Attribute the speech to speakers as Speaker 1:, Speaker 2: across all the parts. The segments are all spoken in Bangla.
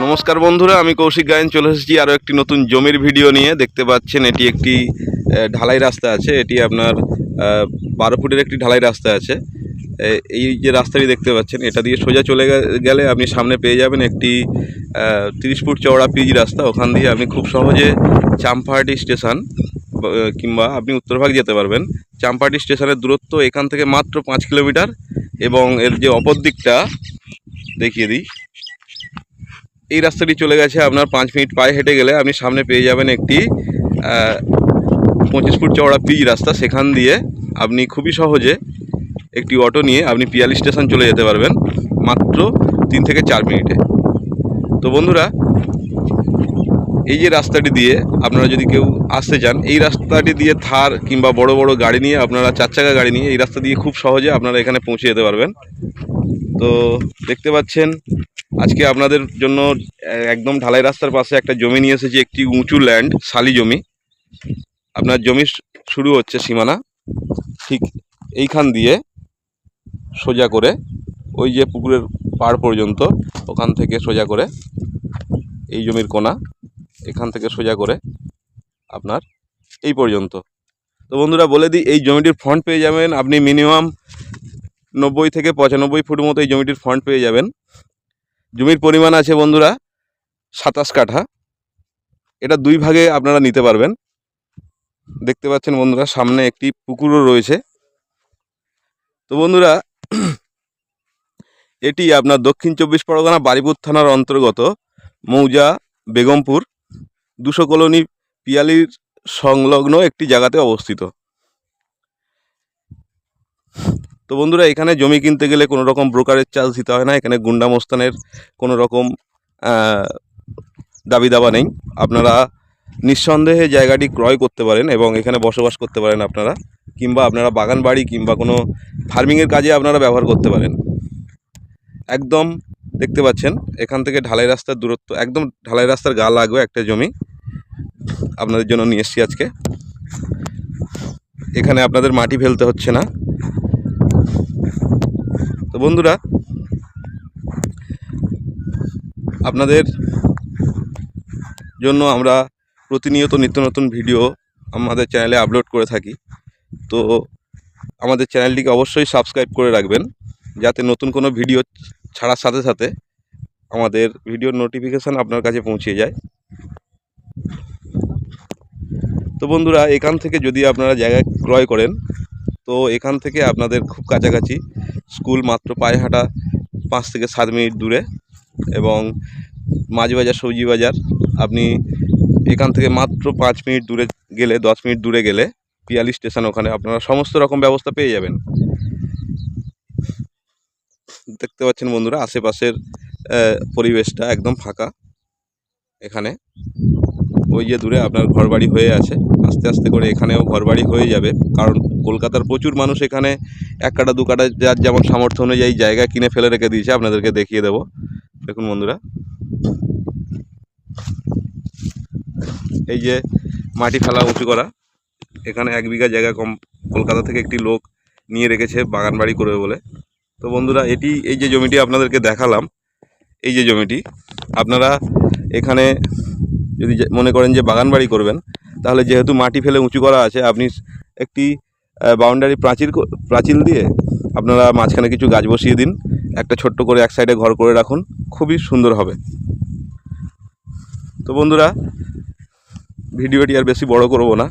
Speaker 1: নমস্কার বন্ধুরা, আমি কৌশিক গায়েন চলে এসেছি আরও একটি নতুন জমির ভিডিও নিয়ে। দেখতে পাচ্ছেন এটি একটি ঢালাই রাস্তা আছে। এটি আপনার বারো ফুটের একটি ঢালাই রাস্তা আছে। এই যে রাস্তাটি দেখতে পাচ্ছেন, এটা দিয়ে সোজা চলে গেলে আপনি সামনে পেয়ে যাবেন একটি তিরিশ ফুট চওড়া পিচ রাস্তা। ওখান দিয়ে আপনি খুব সহজে চাম্পাহাটি স্টেশন কিংবা আপনি উত্তরভাগ যেতে পারবেন। চাম্পাহাটি স্টেশনের দূরত্ব এখান থেকে মাত্র পাঁচ কিলোমিটার এবং এর যে অপর দিকটা, দেখিয়ে দিই। এই রাস্তাটি চলে গেছে, আপনার পাঁচ মিনিট পায়ে হেঁটে গেলে আপনি সামনে পেয়ে যাবেন একটি পঁচিশ ফুট চওড়া পিচ রাস্তা। সেখান দিয়ে আপনি খুবই সহজে একটি অটো নিয়ে আপনি পিয়ালি স্টেশন চলে যেতে পারবেন মাত্র তিন থেকে চার মিনিটে। তো বন্ধুরা, এই যে রাস্তাটি দিয়ে আপনারা যদি কেউ আসতে চান, এই রাস্তাটি দিয়ে থার কিংবা বড় বড় গাড়ি নিয়ে, আপনারা চার চাকা গাড়ি নিয়ে এই রাস্তা দিয়ে খুব সহজে আপনারা এখানে পৌঁছে যেতে পারবেন। তো দেখতে পাচ্ছেন আজকে আপনাদের জন্য একদম ঢালাই রাস্তার পাশে একটা জমি নিয়ে এসেছি, একটি উঁচু ল্যান্ড শালি জমি। আপনার জমি শুরু হচ্ছে সীমানা, ঠিক এইখান দিয়ে সোজা করে, ওই যে পুকুরের পাড় পর্যন্ত, ওখান থেকে সোজা করে, এই জমির কোনা, এখান থেকে সোজা করে আপনার এই পর্যন্ত। তো বন্ধুরা, বলে দিই, এই জমিটির ফ্রন্ট পেয়ে যাবেন, আপনি মিনিমাম নব্বই থেকে পঁচানব্বই ফুট মতো এই জমিটির ফ্রন্ট পেয়ে যাবেন। জমির পরিমাণ আছে বন্ধুরা সাতাশ কাঠা। এটা দুই ভাগে আপনারা নিতে পারবেন। দেখতে পাচ্ছেন বন্ধুরা, সামনে একটি পুকুরও রয়েছে। তো বন্ধুরা, এটি আপনার দক্ষিণ চব্বিশ পরগনা বারিপুর থানার অন্তর্গত মৌজা, বেগমপুর। দুশো কলোনি পিয়ালির সংলগ্ন একটি জায়গাতে অবস্থিত। তো বন্ধুরা, এখানে জমি কিনতে গেলে কোনো রকম ব্রোকারের চার্জ দিতে হয় না। এখানে গুন্ডামস্তানের কোনো রকম দাবি দাবা নেই। আপনারা নিঃসন্দেহে জায়গাটি ক্রয় করতে পারেন এবং এখানে বসবাস করতে পারেন আপনারা, কিংবা আপনারা বাগান বাড়ি কিংবা কোনো ফার্মিংয়ের কাজে আপনারা ব্যবহার করতে পারেন। একদম দেখতে পাচ্ছেন, এখান থেকে ঢালাই রাস্তার দূরত্ব, একদম ঢালাই রাস্তার গা লাগবে একটা জমি। আপনাদের জন্য নিয়ে এসছি আজকে। এখানে আপনাদের মাটি ফেলতে হচ্ছে না। বন্ধুরা, আপনাদের জন্য আমরা প্রতিনিয়ত নিত্য নতুন ভিডিও আমাদের চ্যানেলে আপলোড করে থাকি। তো আমাদের চ্যানেলটিকে অবশ্যই সাবস্ক্রাইব করে রাখবেন, যাতে নতুন কোনো ভিডিও ছাড়ার সাথে সাথে আমাদের ভিডিওর নোটিফিকেশান আপনার কাছে পৌঁছে যায়। তো বন্ধুরা, এখান থেকে যদি আপনারা জায়গা ক্রয় করেন, তো এখান থেকে আপনাদের খুব কাছাকাছি স্কুল মাত্র পায়ে হাঁটা পাঁচ থেকে সাত মিনিট দূরে এবং মাছ বাজার সবজি বাজার আপনি এখান থেকে মাত্র পাঁচ মিনিট দূরে গেলে, দশ মিনিট দূরে গেলে পিয়ালি স্টেশন ওখানে আপনারা সমস্ত রকম ব্যবস্থা পেয়ে যাবেন। দেখতে পাচ্ছেন বন্ধুরা, আশেপাশের পরিবেশটা একদম ফাঁকা এখানে। ওই যে দূরে আপনার ঘরবাড়ি হয়ে আছে। আস্তে আস্তে করে এখানেও ঘরবাড়ি হয়ে যাবে, কারণ কলকাতার প্রচুর মানুষ এখানে এক কাটা, দু কাটা যার যেমন সামর্থ্য অনুযায়ী জায়গা কিনে ফেলে রেখে দিয়েছে, আপনাদেরকে দেখিয়ে দেবো। দেখুন বন্ধুরা। এই যে মাটি ফেলা উঁচু করা, এখানে এক বিঘা জায়গা কম, কলকাতা থেকে একটি লোক নিয়ে রেখেছে, বাগান বাড়ি করবে বলে। তো বন্ধুরা, এটি, এই যে জমিটি আপনাদেরকে দেখালাম, এই যে জমিটি, আপনারা এখানে যদি মনে করেন যে বাগান বাড়ি করবেন, তাহলে যেহেতু মাটি ফেলে উঁচু করা আছে, আপনি একটি বাউন্ডারি প্রাচীর প্রাচীর দিয়ে আপনারা মাঝখানে কিছু গাছ বসিয়ে দিন। একটা ছোট্ট করে এক সাইডে ঘর করে রাখুন। খুবই সুন্দর হবে। তো বন্ধুরা, ভিডিওটি আর বেশি বড় করব না।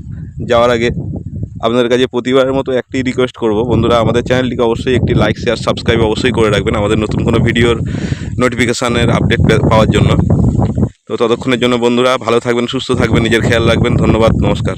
Speaker 1: যাওয়ার আগে আপনাদের কাছে প্রতিবারের মতো একটি রিকোয়েস্ট করব। বন্ধুরা, আমাদের চ্যানেলটিকে অবশ্যই একটি লাইক শেয়ার সাবস্ক্রাইব অবশ্যই করে রাখবেন আমাদের নতুন কোনো ভিডিওর নোটিফিকেশানের আপডেট পাওয়ার জন্য। তো ততক্ষণের জন্য বন্ধুরা, ভালো থাকবেন, সুস্থ থাকবেন, নিজের খেয়াল রাখবেন। ধন্যবাদ, নমস্কার।